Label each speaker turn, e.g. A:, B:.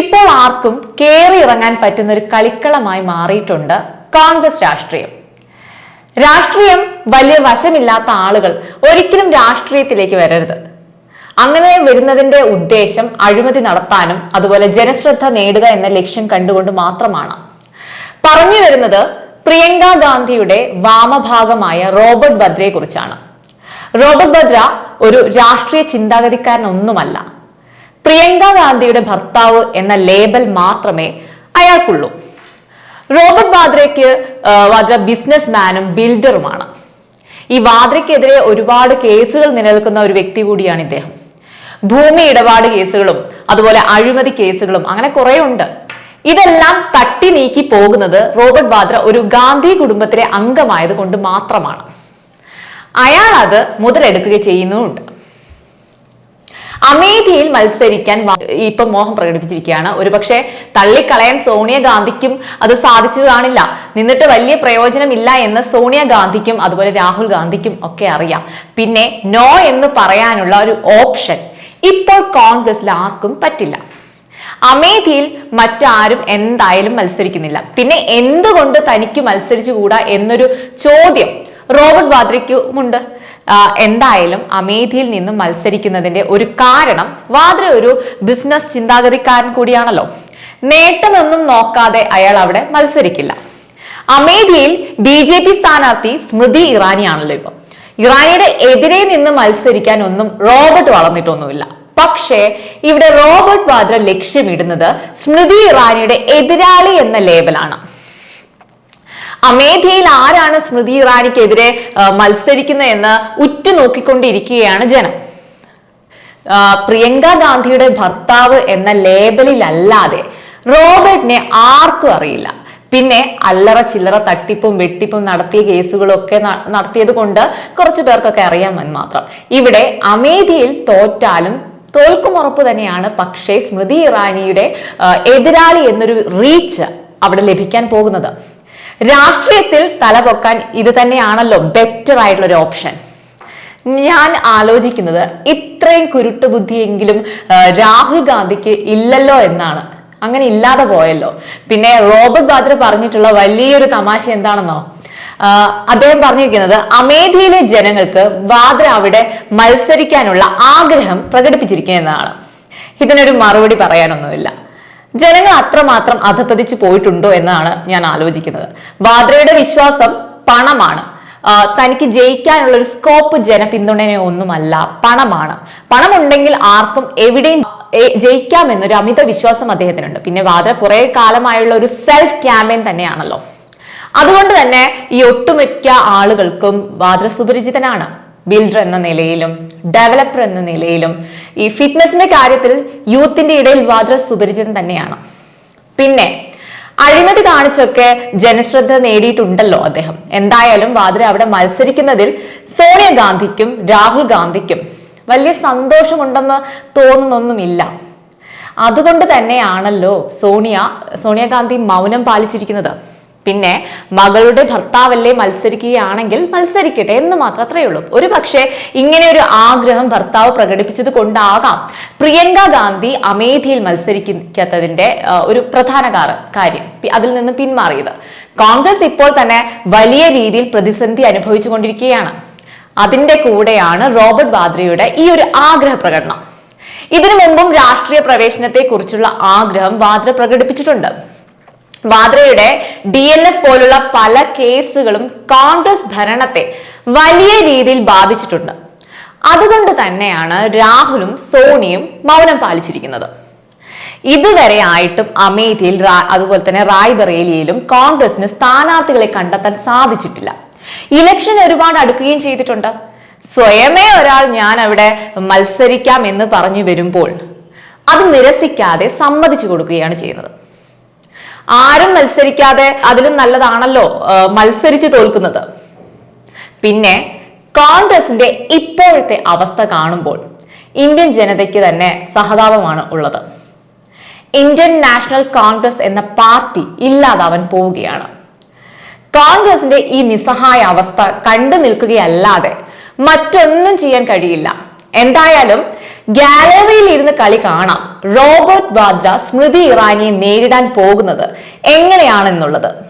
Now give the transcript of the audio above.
A: ഇപ്പോൾ ആർക്കും കേറി ഇറങ്ങാൻ പറ്റുന്ന ഒരു കളിക്കളമായി മാറിയിട്ടുണ്ട് കോൺഗ്രസ് രാഷ്ട്രീയം. രാഷ്ട്രീയം വലിയ വശമില്ലാത്ത ആളുകൾ ഒരിക്കലും രാഷ്ട്രീയത്തിലേക്ക് വരരുത്. അങ്ങനെ വരുന്നതിന്റെ ഉദ്ദേശം അഴിമതി നടത്താനും അതുപോലെ ജനശ്രദ്ധ നേടുക എന്ന ലക്ഷ്യം കണ്ടുകൊണ്ട് മാത്രമാണ്. പറഞ്ഞു വരുന്നത് പ്രിയങ്ക ഗാന്ധിയുടെ വാമഭാഗമായ റോബർട്ട് ഭദ്രയെ കുറിച്ചാണ് റോബർട്ട് ഭദ്ര ഒരു രാഷ്ട്രീയ ചിന്താഗതിക്കാരനൊന്നുമല്ല. പ്രിയങ്ക ഗാന്ധിയുടെ ഭർത്താവ് എന്ന ലേബൽ മാത്രമേ അയാൾക്കുള്ളൂ. റോബർട്ട് വാദ്രയ്ക്ക് വാദ്ര ബിസിനസ് മാനും ബിൽഡറുമാണ്. ഈ വാദ്രയ്ക്കെതിരെ ഒരുപാട് കേസുകൾ നിലനിൽക്കുന്ന ഒരു വ്യക്തി കൂടിയാണ് ഇദ്ദേഹം. ഭൂമി ഇടപാട് കേസുകളും അതുപോലെ അഴിമതി കേസുകളും അങ്ങനെ കുറെ ഉണ്ട്. ഇതെല്ലാം തട്ടി നീക്കി പോകുന്നത് റോബർട്ട് വാദ്ര ഒരു ഗാന്ധി കുടുംബത്തിലെ അംഗമായത് കൊണ്ട് മാത്രമാണ്. അയാൾ അത് മുതലെടുക്കുക ചെയ്യുന്നുമുണ്ട് അമേഠിയിൽ മത്സരിക്കാൻ ഇപ്പൊ മോഹം പ്രകടിപ്പിച്ചിരിക്കുകയാണ്. ഒരുപക്ഷെ തള്ളിക്കളയാൻ സോണിയാഗാന്ധിക്കും അത് സാധിച്ചു കാണില്ല നിന്നിട്ട് വലിയ പ്രയോജനമില്ല എന്ന് സോണിയാഗാന്ധിക്കും അതുപോലെ രാഹുൽ ഗാന്ധിക്കും ഒക്കെ അറിയാം. പിന്നെ നോ എന്ന് പറയാനുള്ള ഒരു ഓപ്ഷൻ ഇപ്പോൾ കോൺഗ്രസിൽ ആർക്കും പറ്റില്ല. അമേഠിയിൽ മറ്റാരും എന്തായാലും മത്സരിക്കുന്നില്ല. പിന്നെ എന്തുകൊണ്ട് തനിക്ക് മത്സരിച്ചുകൂടാ എന്നൊരു ചോദ്യം റോബർട്ട് വാദ്രയ്ക്കുമുണ്ട്. എന്തായാലും അമേധിയിൽ നിന്നും മത്സരിക്കുന്നതിന്റെ ഒരു കാരണം വാദ്ര ഒരു ബിസിനസ് ചിന്താഗതിക്കാരൻ കൂടിയാണല്ലോ. നേട്ടമൊന്നും നോക്കാതെ അയാൾ അവിടെ മത്സരിക്കില്ല. അമേധിയിൽ ബി ജെ പി സ്ഥാനാർത്ഥി സ്മൃതി ഇറാനിയാണല്ലോ ഇപ്പം. ഇറാനിയുടെ എതിരെ നിന്ന് മത്സരിക്കാൻ ഒന്നും റോബർട്ട് വളർന്നിട്ടൊന്നുമില്ല. പക്ഷേ ഇവിടെ റോബർട്ട് വാദ്ര ലക്ഷ്യമിടുന്നത് സ്മൃതി ഇറാനിയുടെ എതിരാളി എന്ന ലേബലാണ്. അമേഠിയിൽ ആരാണ് സ്മൃതി ഇറാനിക്കെതിരെ മത്സരിക്കുന്നതെന്ന് ഉറ്റുനോക്കിക്കൊണ്ടിരിക്കുകയാണ് ജനം. പ്രിയങ്ക ഗാന്ധിയുടെ ഭർത്താവ് എന്ന ലേബലിലല്ലാതെ റോബർട്ടിനെ ആർക്കും അറിയില്ല. പിന്നെ അല്ലറ ചില്ലറ തട്ടിപ്പും വെട്ടിപ്പും നടത്തിയ കേസുകളൊക്കെ നടത്തിയത് കൊണ്ട് കുറച്ചു പേർക്കൊക്കെ അറിയാമെന്ന് മാത്രം. ഇവിടെ അമേഠിയിൽ തോറ്റാലും തോൽക്കും ഉറപ്പ് തന്നെയാണ്. പക്ഷേ സ്മൃതി ഇറാനിയുടെ എതിരാളി എന്നൊരു റീച്ച് അവിടെ ലഭിക്കാൻ പോകുന്നത്. രാഷ്ട്രീയത്തിൽ തലപൊക്കാൻ ഇത് തന്നെയാണല്ലോ ബെറ്റർ ആയിട്ടുള്ള ഒരു ഓപ്ഷൻ ഞാൻ ആലോചിക്കുന്നത് ഇത്രയും കുരുട്ട് ബുദ്ധിയെങ്കിലും രാഹുൽ ഗാന്ധിക്ക് ഇല്ലല്ലോ എന്നാണ്. അങ്ങനെ ഇല്ലാതെ പോയല്ലോ. പിന്നെ റോബർട്ട് ബാദ്ര പറഞ്ഞിട്ടുള്ള വലിയൊരു തമാശ എന്താണെന്നോ? അദ്ദേഹം പറഞ്ഞിരിക്കുന്നത് അമേഠിയിലെ ജനങ്ങൾക്ക് വാദ്ര അവിടെ മത്സരിക്കാനുള്ള ആഗ്രഹം പ്രകടിപ്പിച്ചിരിക്കുന്നതാണ്. ഇതിനൊരു മറുപടി പറയാനൊന്നുമില്ല. ജനങ്ങൾ അത്രമാത്രം അധപ്പതിച്ചു പോയിട്ടുണ്ടോ എന്നാണ് ഞാൻ ആലോചിക്കുന്നത്. വാദ്രയുടെ വിശ്വാസം പണമാണ്. തനിക്ക് ജയിക്കാനുള്ള ഒരു സ്കോപ്പ് ജനപിന്തുണയോ ഒന്നുമല്ല പണമാണ്. പണമുണ്ടെങ്കിൽ ആർക്കും എവിടെയും ജയിക്കാമെന്നൊരു അമിത വിശ്വാസം അദ്ദേഹത്തിനുണ്ട്. പിന്നെ വാദ്ര കുറെ കാലമായുള്ള ഒരു സെൽഫ് ക്യാമ്പയിൻ തന്നെയാണല്ലോ. അതുകൊണ്ട് തന്നെ ഈ ഒട്ടുമിക്ക ആളുകൾക്കും വാദ്ര സുപരിചിതനാണ്. ബിൽഡർ എന്ന നിലയിലും ഡെവലപ്പർ എന്ന നിലയിലും ഈ ഫിറ്റ്നസിന്റെ കാര്യത്തിൽ യൂത്തിന്റെ ഇടയിൽ വാദ്ര സുപരിചിതൻ തന്നെയാണ്. പിന്നെ അഴിമതി കാണിച്ചൊക്കെ ജനശ്രദ്ധ നേടിയിട്ടുണ്ടല്ലോ അദ്ദേഹം. എന്തായാലും വാദ്ര അവിടെ മത്സരിക്കുന്നതിൽ സോണിയാഗാന്ധിക്കും രാഹുൽ ഗാന്ധിക്കും വലിയ സന്തോഷമുണ്ടെന്ന് തോന്നുന്നൊന്നുമില്ല. അതുകൊണ്ട് തന്നെയാണല്ലോ സോണിയ സോണിയാഗാന്ധി മൗനം പാലിച്ചിരിക്കുന്നത്. പിന്നെ മകളുടെ ഭർത്താവല്ലേ മത്സരിക്കുകയാണെങ്കിൽ മത്സരിക്കട്ടെ എന്ന് മാത്രം അത്രയേ ഉള്ളൂ. ഒരു പക്ഷേ ഇങ്ങനെ ഒരു ആഗ്രഹം ഭർത്താവ് പ്രകടിപ്പിച്ചത് കൊണ്ടാകാം. പ്രിയങ്ക ഗാന്ധി അമേധിയിൽ മത്സരിക്കാത്തതിന്റെ ഒരു പ്രധാന കാര്യം അതിൽ നിന്ന് പിന്മാറിയത്. കോൺഗ്രസ് ഇപ്പോൾ തന്നെ വലിയ രീതിയിൽ പ്രതിസന്ധി അനുഭവിച്ചുകൊണ്ടിരിക്കുകയാണ് അതിന്റെ കൂടെയാണ് റോബർട്ട് വാദ്രയുടെ ഈ ഒരു ആഗ്രഹ പ്രകടനം. ഇതിനു മുമ്പും രാഷ്ട്രീയ പ്രവേശനത്തെ കുറിച്ചുള്ള ആഗ്രഹം വാദ്ര പ്രകടിപ്പിച്ചിട്ടുണ്ട്. വാദ്രയുടെ ഡി എൽ എഫ് പോലുള്ള പല കേസുകളും കോൺഗ്രസ് ഭരണത്തെ വലിയ രീതിയിൽ ബാധിച്ചിട്ടുണ്ട്. അതുകൊണ്ട് തന്നെയാണ് രാഹുലും സോണിയും മൗനം പാലിച്ചിരിക്കുന്നത്. ഇതുവരെ ആയിട്ടും അമേഠിയിൽ അതുപോലെ തന്നെ റായ്ബറേലിയിലും കോൺഗ്രസിന് സ്ഥാനാർത്ഥികളെ കണ്ടെത്താൻ സാധിച്ചിട്ടില്ല. ഇലക്ഷൻ ഒരുപാട് അടുക്കുകയും ചെയ്തിട്ടുണ്ട്. സ്വയമേ ഒരാൾ ഞാൻ അവിടെ മത്സരിക്കാം എന്ന് പറഞ്ഞു വരുമ്പോൾ അത് നിരസിക്കാതെ സമ്മതിച്ചു കൊടുക്കുകയാണ് ചെയ്യുന്നത്. ആരും മത്സരിക്കാതെ അതിലും നല്ലതാണല്ലോ മത്സരിച്ച് തോൽക്കുന്നത്. പിന്നെ കോൺഗ്രസിന്റെ ഇപ്പോഴത്തെ അവസ്ഥ കാണുമ്പോൾ ഇന്ത്യൻ ജനതയ്ക്ക് തന്നെ സഹതാപമാണ് ഉള്ളത്. ഇന്ത്യൻ നാഷണൽ കോൺഗ്രസ് എന്ന പാർട്ടി ഇല്ലാതാവാൻ പോവുകയാണ്. കോൺഗ്രസിന്റെ ഈ നിസ്സഹായ അവസ്ഥ കണ്ടു നിൽക്കുകയല്ലാതെ മറ്റൊന്നും ചെയ്യാൻ കഴിയില്ല. എന്തായാലും ഗാലറിയിൽ ഇരുന്ന് കളി കാണാം. റോബർട്ട് വാദ്ര സ്മൃതി ഇറാനിയെ നേരിടാൻ പോകുന്നത് എങ്ങനെയാണെന്നുള്ളത്.